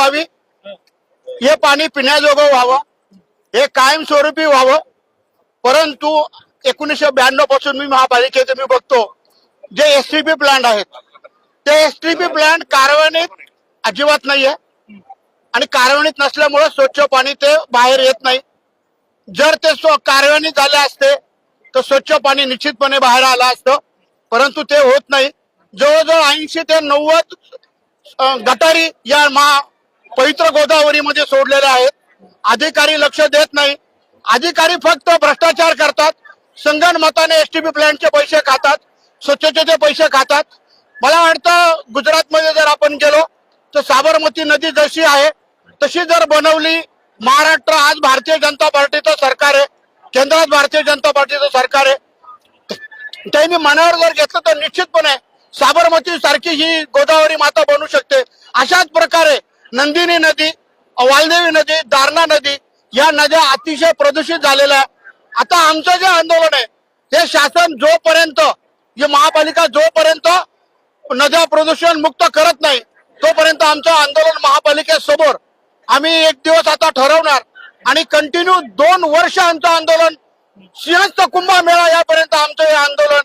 हे पाणी पिण्याजोगं व्हावं. हे कायमस्वरूपी व्हावं. परंतु एकोणीसशे ब्याण्णवपासून मी महापालिकेचे मी बघतो जे एस टी पी प्लांट आहेत ते एस टी पी प्लांट कार्यान्वित अजिबात नाहीये. आणि कार्यान्वित नसल्यामुळे स्वच्छ पाणी ते बाहेर येत नाही. जर ते स्व- कार्यान्वित झाले असते तर स्वच्छ पाणी निश्चितपणे बाहेर आलं असतं. परंतु ते होत नाही. जवळजवळ ऐंशी ते नव्वद गटारी या महा पवित्र गोदावरीमध्ये सोडलेले आहेत. अधिकारी लक्ष देत नाही. अधिकारी फक्त भ्रष्टाचार करतात. संगणमताने एसटीपी प्लॅनचे पैसे खातात. स्वच्छतेचे पैसे खातात. मला वाटतं गुजरातमध्ये जर आपण गेलो तर साबरमती नदी जशी आहे तशी जर बनवली महाराष्ट्र आज भारतीय जनता पार्टीचं सरकार आहे. केंद्रात भारतीय जनता पार्टीचं सरकार आहे. त्यांनी मनावर जर घेतलं तर निश्चितपणे साबरमती सारखी ही गोदावरी माता बनू शकते. अशाच प्रकारे नंदिनी नदी वालदेवी नदी दारणा नदी या नद्या अतिशय प्रदूषित झालेल्या आता आमचं जे आंदोलन आहे हे शासन जोपर्यंत ही महापालिका जोपर्यंत नद्या प्रदूषण मुक्त करत नाही तोपर्यंत आमचं आंदोलन महापालिकेसमोर आम्ही एक दिवस आता ठरवणार. आणि कंटिन्यू दोन वर्ष आमचं आंदोलन सिंहस्थ कुंभमेळा यापर्यंत आमचं हे आंदोलन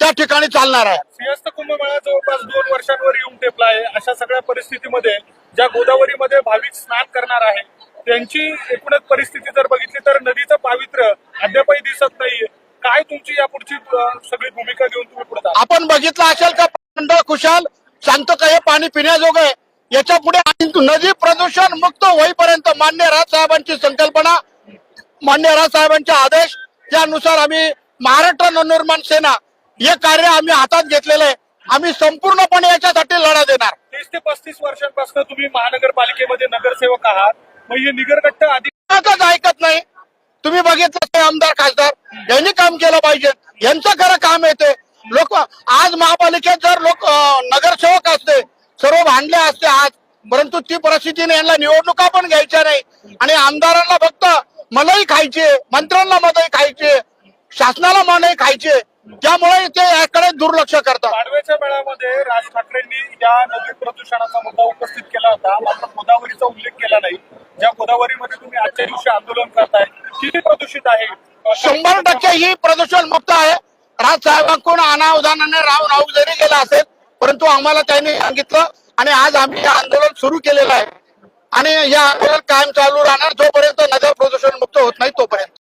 त्या ठिकाणी चालणार आहे. सिंहस्थ कुंभमेळा जवळपास दोन वर्षांवर येऊन टेपला आहे. अशा सगळ्या परिस्थितीमध्ये ज्या गोदावरीमध्ये भाविक स्नान करणार आहे त्यांची एकूणच परिस्थिती जर बघितली तर नदीचं पावित्र्य अद्यापही दिसत नाहीये. काय तुमची यापुढची अं, सगळी भूमिका घेऊन तुम्ही पुढे? आपण बघितलं असेल का मंडळ खुशाल सांगतो का हे पाणी पिण्याजोगं आहे. याच्यापुढे नदी प्रदूषण मुक्त होईपर्यंत मान्य राजसाहेबांची संकल्पना मान्य राजसाहेबांचे आदेश त्यानुसार आम्ही महाराष्ट्र नवनिर्माण सेना हे कार्य आम्ही हातात घेतलेलं आहे. आम्ही संपूर्णपणे याच्यासाठी लढा देणार. तीस ते पस्तीस वर्षांपासून तुम्ही महानगरपालिकेमध्ये नगरसेवक आहात. मग हे निगरगट्ट कोणाचंच ऐकत नाही. तुम्ही बघितलं ते आमदार खासदार? यांनी काम केलं पाहिजे. यांचं खरं काम येते लोक आज महापालिकेत जर लोक अं, नगरसेवक असते सर्व भांडले असते आज परंतु ती परिस्थितीने यांना निवडणुका पण घ्यायच्या नाही. आणि आमदारांना फक्त मलाही खायची मंत्र्यांना मलाही खायची शासनाला मलाही खायची त्यामुळे ते याकडे दुर्लक्ष करतात. पाडव्याच्या मेळामध्ये राज ठाकरेंनी या नदी प्रदूषणाचा मुद्दा उपस्थित केला होता. मात्र गोदावरीचा उल्लेख केला नाही. ज्या गोदावरीमध्ये तुम्ही आजच्या दिवशी आंदोलन करताय किती प्रदूषित आहे? शंभर टक्के ही प्रदूषण मुक्त आहे राजसाहेबांकडून अनावधानाने राव राहू जरी गेला असेल परंतु आम्हाला त्यांनी सांगितलं आणि आज आम्ही हे आंदोलन सुरू केलेलं आहे. आणि या आंदोलन कायम चालू राहणार जोपर्यंत नद्या प्रदूषण मुक्त होत नाही तोपर्यंत.